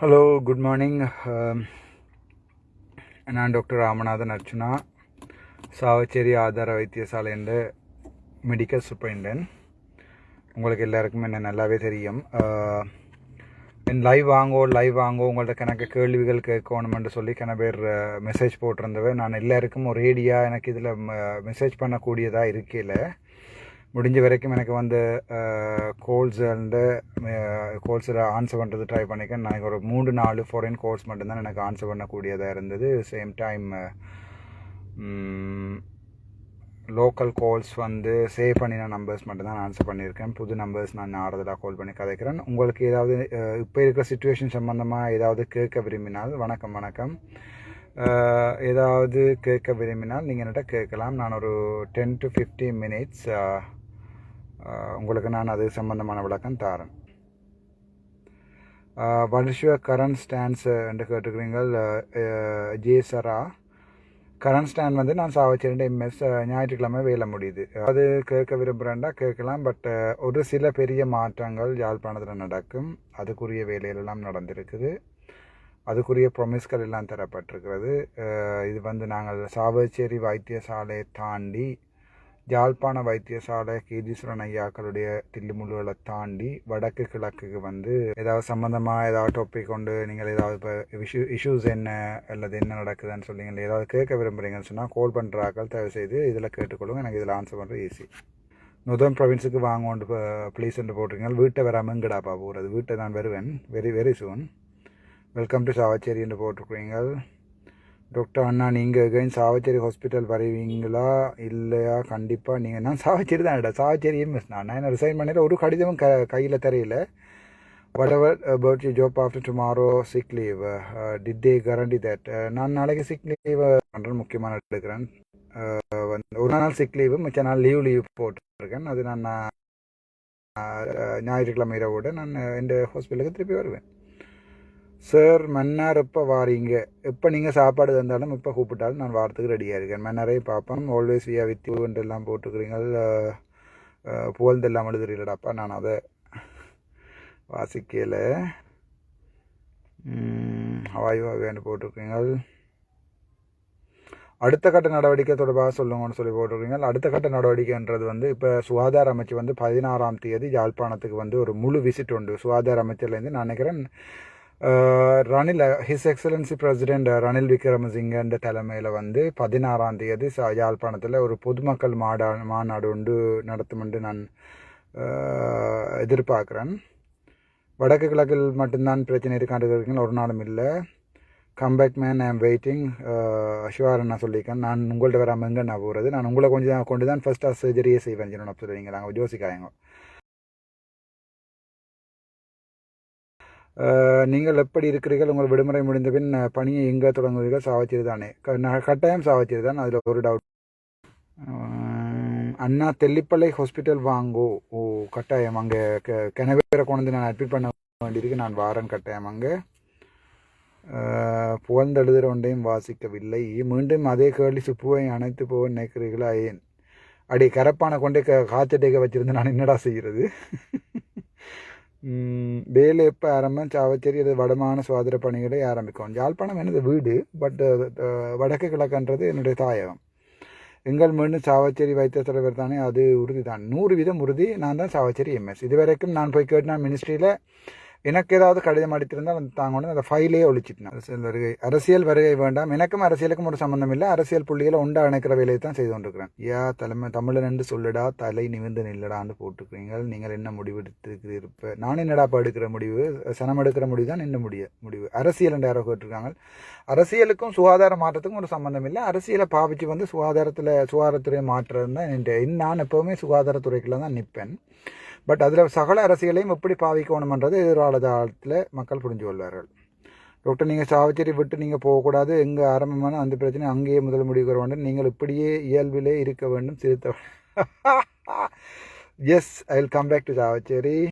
Hello good morning நான் doctor Ramanathan Archuna Chavakachcheri ஆதார வைத்தியசாலைன்ற மெடிக்கல் சூப்பரிண்டன் உங்களுக்கு எல்லாருக்கும் என்ன நல்லாவே தெரியும். Uh, என் லைவ் வாங்கோ லைவ் வாங்கோ உங்கள்ட்ட கணக்கு கேள்விகள் கேட்கணுமென்று சொல்லி கன பேர் uh, மெசேஜ் போட்டிருந்தவன் நான் எல்லாருக்கும் ஒரு எனக்கு இதில் மெசேஜ் uh, பண்ணக்கூடியதாக இருக்கையில் முடிஞ்ச வரைக்கும் எனக்கு வந்து கோல்ஸ் அண்டு கோல்ஸில் ஆன்சர் பண்ணுறது ட்ரை பண்ணிக்கேன் நான் ஒரு மூணு நாலு ஃபாரின் கோல்ஸ் மட்டும்தான் எனக்கு ஆன்சர் பண்ணக்கூடியதாக இருந்தது. சேம் டைம் லோக்கல் கால்ஸ் வந்து சேவ் பண்ணின நம்பர்ஸ் மட்டும்தான் ஆன்சர் பண்ணியிருக்கேன். புது நம்பர்ஸ் நான் ஆறுதலாக கால் பண்ணி கதைக்கிறேன். உங்களுக்கு ஏதாவது இப்போ இருக்கிற சுச்சுவேஷன் சம்மந்தமாக ஏதாவது கேட்க விரும்பினால் வணக்கம் வணக்கம். ஏதாவது கேட்க விரும்பினால் நீங்கள் என்கிட்ட கேட்கலாம். நான் ஒரு டென் டு ஃபிஃப்டீன் மினிட்ஸ் உங்களுக்கு நான் அது சம்பந்தமான விளக்கம் தாரேன். வருஷ கரண்ட் ஸ்டாண்ட்ஸ் என்று கேட்டுக்கிறீங்கள் ஜேசரா. கரண்ட் ஸ்டாண்ட் வந்து நான் சாவச்சிருந்த எம்எஸ் ஞாயிற்றுக்கிழமை வேலை முடியுது. அது கேட்க விரும்புகிறேன்டா கேட்கலாம் பட் ஒரு சில பெரிய மாற்றங்கள் யாழ்ப்பாணத்தில் நடக்கும். அதுக்குரிய வேலையிலெல்லாம் நடந்திருக்குது. அதுக்குரிய ப்ரொமிஸ்கள் எல்லாம் தரப்பட்டிருக்கிறது. இது வந்து நாங்கள் சாவச்சேரி வைத்தியசாலையை தாண்டி யாழ்ப்பாண வைத்தியசாலை கேதீஸ்வரன் ஐயாக்களுடைய தில்லுமுள்ளுகளை தாண்டி வடக்கு கிழக்குக்கு வந்து ஏதாவது சம்மந்தமாக ஏதாவது டாபிக் கொண்டு நீங்கள் ஏதாவது இப்போ இஷ்யூ இஷ்யூஸ் என்ன அல்லது என்ன நடக்குதுன்னு சொல்லி ஏதாவது கேட்க விரும்புகிறீங்கன்னு சொன்னால் கால் பண்ணுறாக்கள் தயவு செய்து இதில் கேட்டுக்கொள்ளுங்க. எனக்கு இதில் ஆன்சர் பண்ணுறது ஈஸி நுதன் ப்ரொவின்ஸுக்கு வாங்கோண்டு ப்ளீஸ்ன்னு போட்டிருங்க வீட்டை வராமல் எங்கடாப்பா போகிறது வீட்டை நான் வருவேன். Very very soon welcome to Chavakachcheri என்று போட்டிருக்கிறீங்க டாக்டர் அண்ணா நீங்கள் எகைன் சாவச்சேரி ஹாஸ்பிட்டல் வருவீங்களா? இல்லையா? கண்டிப்பாக நீங்கள் நான் சாவச்சேரி தான் இடம் சாவச்சேரி மிஸ் நான் நான் ரிசைன் பண்ணல ஒரு கடிதமும் க கையில் தெரியல. Whatever about you job after tomorrow sick leave did they guarantee that நான் நாளைக்கு சிக் லீவ் பண்ணுறேன் முக்கியமான எடுக்கிறேன். Uh, வந்து ஒரு நாள் சிக் லீவு மிச்ச நாள் லீவ் லீவ் போட்டிருக்கேன். அது நான் ஞாயிற்றுக்கிழமை இரவோட நான் uh, என் ஹாஸ்பிட்டலுக்கு திருப்பி வருவேன். சார் மன்னார் எப்போ வாரீங்க? எப்போ நீங்கள் சாப்பாடு தந்தாலும் இப்போ கூப்பிட்டாலும் நான் வாரத்துக்கு ரெடியாக இருக்கேன். மன்னரே பார்ப்போம். ஆல்வேஸ் வியா வித் எல்லாம் போட்டுக்கிறீங்க புகழ்ந்தெல்லாம் எழுதுறீங்களாப்பா நான் அதை வாசிக்கல. ஹவாய் வேண்டு போட்டிருக்கீங்க அடுத்த கட்ட நடவடிக்கை தொடர்பாக சொல்லுங்கன்னு சொல்லி போட்டிருக்கீங்க அடுத்த கட்ட நடவடிக்கைன்றது வந்து இப்போ சுகாதார அமைச்சு வந்து பதினாறாம் தேதி யாழ்ப்பாணத்துக்கு வந்து ஒரு முழு விசிட் உண்டு. சுகாதார அமைச்சர்லேருந்து நான் நினைக்கிறேன் Ranil his excellency president Ranil விக்ரமசிங்கன்ற தலைமையில் வந்து பதினாறாம் தேதி யாழ்ப்பாணத்தில் ஒரு பொதுமக்கள் மாடா மாநாடு உண்டு நடத்துமென்று நான் uh, எதிர்பார்க்குறேன். வடக்கு கிழக்கில் மட்டும்தான் பிரச்சனை இருக்காண்டிருக்கீங்க ஒரு நாளும் இல்லை. Come back man I'm waiting sure நான் சொல்லியிருக்கேன். நான் உங்கள்கிட்ட வராமல் எங்கே நான் போகிறது நான் உங்களை கொஞ்சம் கொண்டு தான் ஃபஸ்ட்டாக சர்ஜரியே செய்வேன் சொல்லணும் சொல்லுவீங்க நாங்கள் யோசிக்காயங்க நீங்கள் எப்படி இருக்கிறீர்கள்? உங்கள் விடுமுறை முடிந்த பின் பணியை எங்கே தொடங்குவீர்கள்? சாவச்சேரி தானே. க- கட்டாயம் சாவச்சேரி தான். அதில் ஒரு டவுட் அண்ணா தெல்லிப்பள்ளை ஹாஸ்பிட்டல் வாங்கோ. ஓ கட்டாயம். அங்கே க கிணவேரை கொண்டு நான் அட்மிட் பண்ண வேண்டியிருக்கு. நான் வாரன் கட்டாயம் அங்கே. புகழ்ந்தெழுதுகிற ஒன்றையும் வாசிக்கவில்லை. மீண்டும் அதே கேள்வி சுப்புவை அணைத்து போக நினைக்கிறீர்களா? ஏன்? அடி கரப்பான கொண்டே க காய்ச்சட்டேக்க வச்சுருந்து நான் என்னடா செய்கிறது? வேலை எப்போ ஆரம்பம் சாவச்சேரி அது வடமான சுவாதிர பணிகளை ஆரம்பிக்கும் யாழ்ப்பாணம் எனது வீடு பட் வடக்கு கிழக்குன்றது என்னுடைய தாயகம் எங்கள் மீண்டும் சாவச்சேரி வைத்திய தலைவர் தானே அது உறுதி தான் நூறு வீதம் உறுதி நான் தான் சாவச்சேரி எம்எஸ் இதுவரைக்கும் நான் போய் கேட்டேன் மினிஸ்ட்ரியில் எனக்கு ஏதாவது கடிதம் அடித்திருந்தால் வந்து தாங்க உடனே அந்த ஃபைலே ஒழிச்சிட்டேன். அரசியல் வருகை அரசியல் வருகை வேண்டாம். எனக்கும் அரசியலுக்கும் ஒரு சம்மந்தம் இல்லை. அரசியல் புள்ளியில் உண்டா இணைக்கிற வேலையை தான் செய்து கொண்டிருக்கிறேன். யா தலைமை தமிழன் என்று சொல்லுடா தலை நிமிர்ந்து நில்லடான்னு போட்டுக்கிறீங்க நீங்கள் என்ன முடிவு எடுத்திருக்கிறீர்ப்ப நான் என்னடாப்பா எடுக்கிற முடிவு? சனம் எடுக்கிற முடிவு தான் என்ன முடிய முடிவு? அரசியல் என்று யாரோ கேட்டிருக்காங்க. அரசியலுக்கும் சுகாதார மாற்றத்துக்கும் ஒரு சம்மந்தம் இல்லை. அரசியலை பாவிச்சு வந்து சுகாதாரத்தில் சுகாதாரத்துறை மாற்றம் தான் நான் எப்போவுமே சுகாதாரத்துறைக்குள்ள தான் நிற்பேன். பட் அதில் சகல அரசியலையும் எப்படி பாவிக்கணுமன்றது காலத்தில் மக்கள் புரிஞ்சு கொள்வார்கள். டாக்டர் நீங்கள் சாவச்சேரி விட்டு நீங்கள் போகக்கூடாது. எங்கே ஆரம்பமான அந்த பிரச்சனை அங்கேயே முதல் முடிவு வர வேண்டும். நீங்கள் இப்படியே இயல்பிலே இருக்க வேண்டும். சிறுத்த yes I will come back to Chavakachcheri